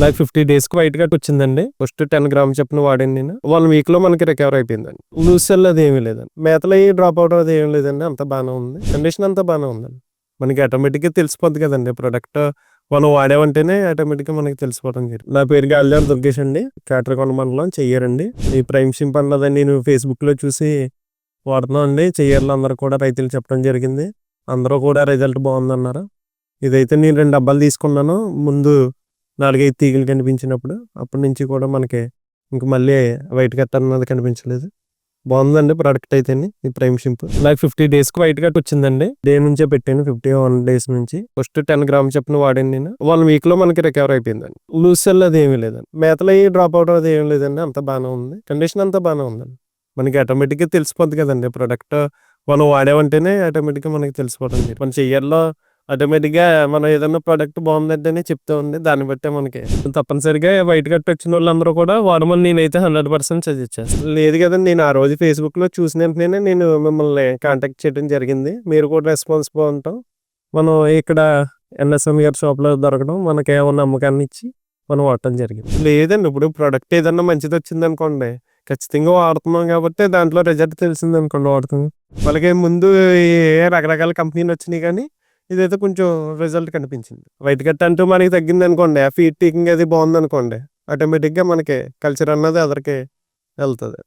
నాకు ఫిఫ్టీ డేస్కి white cut వచ్చిందండి. ఫస్ట్ టెన్ గ్రామ్ చెప్పిన వాడింది నేను. వన్ వీక్లో మనకి రికవర్ అయిపోయిందండి. లూజ్ సెల్ అది ఏమీ లేదండి. మేతలో డ్రాప్ అవుట్ అది ఏమి లేదండి. అంత బాగానే ఉంది. కండిషన్ అంతా బాగానే ఉందండి. మనకి ఆటోమేటిక్గా తెలిసిపోద్ది కదండి. ప్రొడక్ట్ మనం వాడామంటేనే ఆటోమేటిక్గా మనకి తెలిసిపోవడం జరిగింది. నా పేరు గాలిదార్ దుర్గేష్ అండి. కాటరకొండ మండలం చెయ్యరండి. ఈ ప్రైమ్ సిమ్ అన్నది నేను ఫేస్బుక్లో చూసి వాడుతున్నాం అండి. చెయ్యర్లు అందరూ కూడా రైతులు చెప్పడం జరిగింది. అందరూ కూడా రిజల్ట్ బాగుందన్నారు. ఇదైతే నేను రెండు డబ్బాలు తీసుకున్నాను. ముందు నాలుగైదు తీగలు కనిపించినప్పుడు అప్పటి నుంచి కూడా మనకి ఇంక మళ్ళీ వైట్ కట్ అన్నది కనిపించలేదు. బాగుందండి ప్రోడక్ట్ అయితే ఈ ప్రైమ్ షింప్. నాకు ఫిఫ్టీ డేస్కి వైట్ కట్ వచ్చిందండి. డే నుంచే పెట్టాను ఫిఫ్టీ వన్ డేస్ నుంచి. ఫస్ట్ టెన్ గ్రామ్ చెప్పిన వాడాను నేను. వన్ వీక్లో మనకి రికవర్ అయిపోయిందండి. లూజ్ సెల్ అది ఏమీ లేదండి. మేతలో డ్రాప్ అవుట్ అది ఏమీ లేదండి. అంత బాగానే ఉంది. కండిషన్ అంతా బాగానే ఉందండి. మనకి ఆటోమేటిక్గా తెలిసిపోద్ది కదండి. ప్రోడక్ట్ మనం వాడామంటేనే ఆటోమేటిక్గా మనకి తెలిసిపోతుంది. మన చెయ్యర్లో ఆటోమేటిక్గా మనం ఏదైనా ప్రోడక్ట్ బాగుందంటేనే చెప్తా ఉంది. దాన్ని బట్టే మనకి తప్పనిసరిగా వైట్ కట్ వచ్చిన వాళ్ళందరూ కూడా వాడమని నేనైతే హండ్రెడ్ పర్సెంట్ సజెస్ట్ చేస్తాను లేదు కదండి నేను ఆ రోజు ఫేస్బుక్లో చూసిన వెంటనే నేను మిమ్మల్ని కాంటాక్ట్ చేయడం జరిగింది. మీరు కూడా రెస్పాన్స్ బాగుంటాం మనం ఇక్కడ ఎన్ఎస్ఎం గారి షాప్లో దొరకడం మనకి ఏమన్నా అమ్మకాన్ని ఇచ్చి మనం వాడటం జరిగింది. లేదండి ఇప్పుడు ప్రోడక్ట్ ఏదన్నా మంచిది వచ్చింది అనుకోండి ఖచ్చితంగా వాడుతున్నాం కాబట్టి దాంట్లో రిజల్ట్ తెలిసింది అనుకోండి వాడుతున్నాం. వాళ్ళకి ముందు ఏ రకరకాల కంపెనీలు వచ్చినాయి కానీ ఇదైతే కొంచెం రిజల్ట్ కనిపించింది. వైట్ కట్ అంటూ మనకి తగ్గింది అనుకోండి ఆ ఫీట్ టీకింగ్ అది బాగుంది అనుకోండి ఆటోమేటిక్గా మనకి కల్చర్ అన్నది అదరికి వెళ్తుంది.